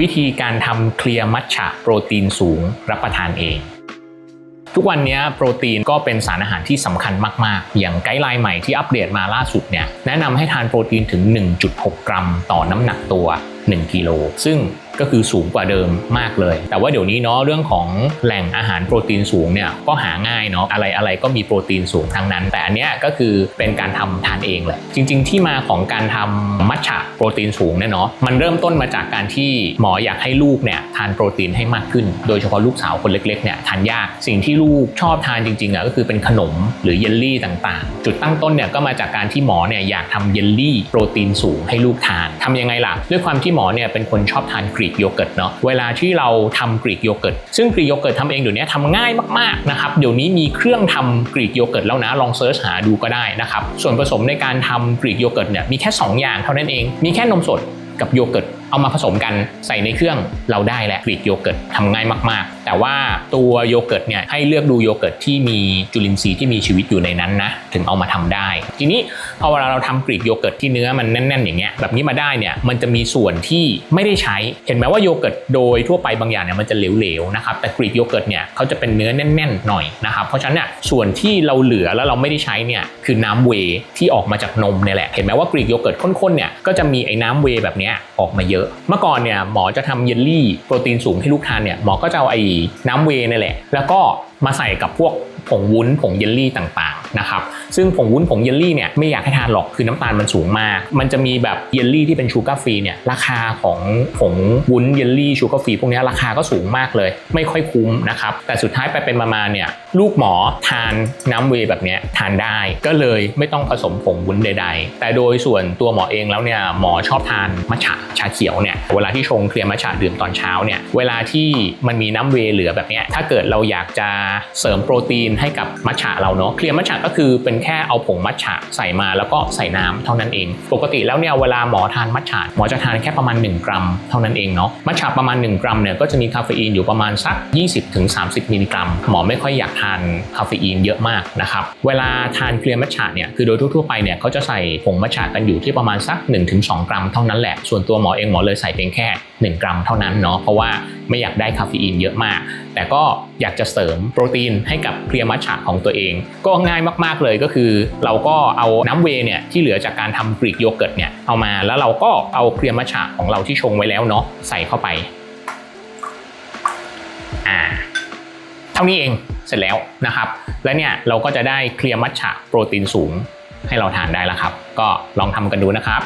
วิธีการทำเคลียร์มัทฉะโปรตีนสูงรับประทานเอง ทุกวันนี้โปรตีนก็เป็นสารอาหารที่สำคัญมาก ๆ อย่างไกด์ไลน์ใหม่ที่อัปเดตมาล่าสุดเนี่ยแนะนำให้ทานโปรตีนถึง 1.6 กรัม ต่อน้ำหนักตัว 1 กิโล ซึ่ง ก็คือสูงกว่าเดิมมากเลย แต่ว่าเดี๋ยวนี้เนาะเรื่องของแหล่งอาหารโปรตีนสูงเนี่ยก็หาง่ายเนาะอะไรอะไรก็มีโปรตีนสูงทั้งนั้น แต่อันเนี้ยก็คือเป็นการทำทานเองแหละจริง ๆ ที่มาของการทำมัทฉะโปรตีนสูงเนี่ยเนาะมันเริ่มต้นมาจากการที่หมออยากให้ลูกเนี่ยทานโปรตีนให้มากขึ้น โดยเฉพาะลูกสาวคนเล็กๆเนี่ยทานยากสิ่งที่ลูกชอบทานจริงๆอะก็คือเป็นขนมหรือเยลลี่ต่างๆ จุดตั้งต้นเนี่ยก็มาจากการที่หมอเนี่ยอยากทำเยลลี่โปรตีนสูงให้ลูกทานทำยังไงล่ะ ด้วยความที่หมอเนี่ยเป็นคนชอบทานกรีกโยเกิร์ตเนาะเวลาที่เราทำกรีกโยเกิร์ตซึ่งกรีกโยเกิร์ตทำเองเดี๋ยวนี้ทำง่ายมากๆนะครับเดี๋ยวนี้มีเครื่องทำกรีกโยเกิร์ตแล้วนะลองเซิร์ชหาดูก็ได้นะครับส่วนผสมในการทำกรีกโยเกิร์ตเนี่ยมีแค่ 2 อย่างเท่านั้นเองมีแค่นมสดกับโยเกิร์ต เอามาผสมกันใส่ในเครื่องเราได้แหละกรีกโยเกิร์ตทำง่ายมากๆ แต่ว่าตัวโยเกิร์ตเนี่ยให้เลือกดูโยเกิร์ตที่มีจุลินทรีย์ที่มีชีวิตอยู่ในนั้นนะถึงเอามาทำได้ ทีนี้พอเวลาเราทำกรีกโยเกิร์ตที่เนื้อมันแน่นๆอย่างเงี้ยแบบนี้มาได้เนี่ยมันจะมีส่วนที่ไม่ได้ใช้ เห็นไหมว่าโยเกิร์ตโดยทั่วไปบางอย่างเนี่ยมันจะเหลวๆนะครับแต่กรีกโยเกิร์ตเนี่ยเขาจะเป็นเนื้อแน่นๆหน่อยนะครับเพราะฉะนั้นเนี่ยส่วนที่เราเหลือแล้วเราไม่ได้ใช้เนี่ยคือน้ำเวย์ที่ออกมาจากนมเนี่ยแหละเห็นไหมว่ากรีกโยเกิร์ตข้นๆเนี่ยก็จะมีไอ้น้ำเวแบบเนี้ยออกมาเยอะเมื่อก่อนเนี่ยหมอจะทำเยลลี่โปรตีนสูงให้ลูกทานเนี่ยหมอก็จะเอาไอ้น้ำเวย์นี่แหละ แล้วก็ มาใส่กับพวกผงวุ้นผงเยลลี่ต่างๆนะครับซึ่งผงวุ้นผงเยลลี่เนี่ยไม่อยากให้ทานหรอกคือน้ำตาลมันสูงมาก มันจะมีแบบเยลลี่ที่เป็นชูการ์ฟรีเนี่ยราคาของผงวุ้นเยลลี่ชูการ์ฟรีพวกนี้ราคาก็สูงมากเลย ไม่ค่อยคุ้มนะครับแต่สุดท้ายไปเป็นมาๆเนี่ยลูกหมอทานน้ำเวแบบนี้ทานได้ก็เลยไม่ต้องผสมผงวุ้นใด ๆ แต่โดยส่วนตัวหมอเองแล้วเนี่ยหมอชอบทานมัทฉะชาเขียวเนี่ยเวลาที่ชงเคลียร์มัทฉะดื่มตอนเช้าเนี่ยเวลาที่มันมีน้ำเวเหลือแบบนี้ถ้าเกิดเราอยากจะเสริมโปรตีนให้กับมัทฉะเราเนาะเคลียร์มัทฉะก็คือเป็นแค่เอาผงมัทฉะใส่มาแล้วก็ใส่น้ำเท่านั้นเอง ปกติแล้วเนี่ยเวลาหมอทานมัทฉะหมอจะทานแค่ประมาณ 1 กรัมเท่านั้นเองเนาะมัทฉะประมาณ 1 กรัมเนี่ยก็จะมีคาเฟอีนอยู่ประมาณสัก 20-30 มิลลิกรัม หมอไม่ค่อยอยากทานคาเฟอีนเยอะมากนะครับเวลาทานเคลียร์มัทฉะเนี่ยคือโดยทั่วๆไปเนี่ยเขาจะใส่ผงมัทฉะกันอยู่ที่ประมาณสัก 1-2 กรัมเท่านั้นแหละส่วนตัวหมอเองหมอเลยใส่เพียงแค่ 1 กรัมเท่านั้นเนาะเพราะว่าไม่อยากได้คาเฟอีนเยอะมากแต่ก็อยากจะเสริมโปรตีนให้กับเคลียร์มัทฉะของตัวเอง ก็ง่ายมากๆเลยก็คือ เราก็เอาน้ำเวเนี่ยที่เหลือจากการทำกรีกโยเกิร์ตเนี่ยเอามาแล้วเราก็เอาเคลียร์มัทฉะของเราที่ชงไว้แล้วเนาะใส่เข้าไปอ่าเท่านี้เองเสร็จแล้วนะครับ และเนี่ยเราก็จะได้เคลียร์มัทฉะโปรตีนสูงให้เราทานได้แล้วครับ ก็ลองทำกันดูนะครับ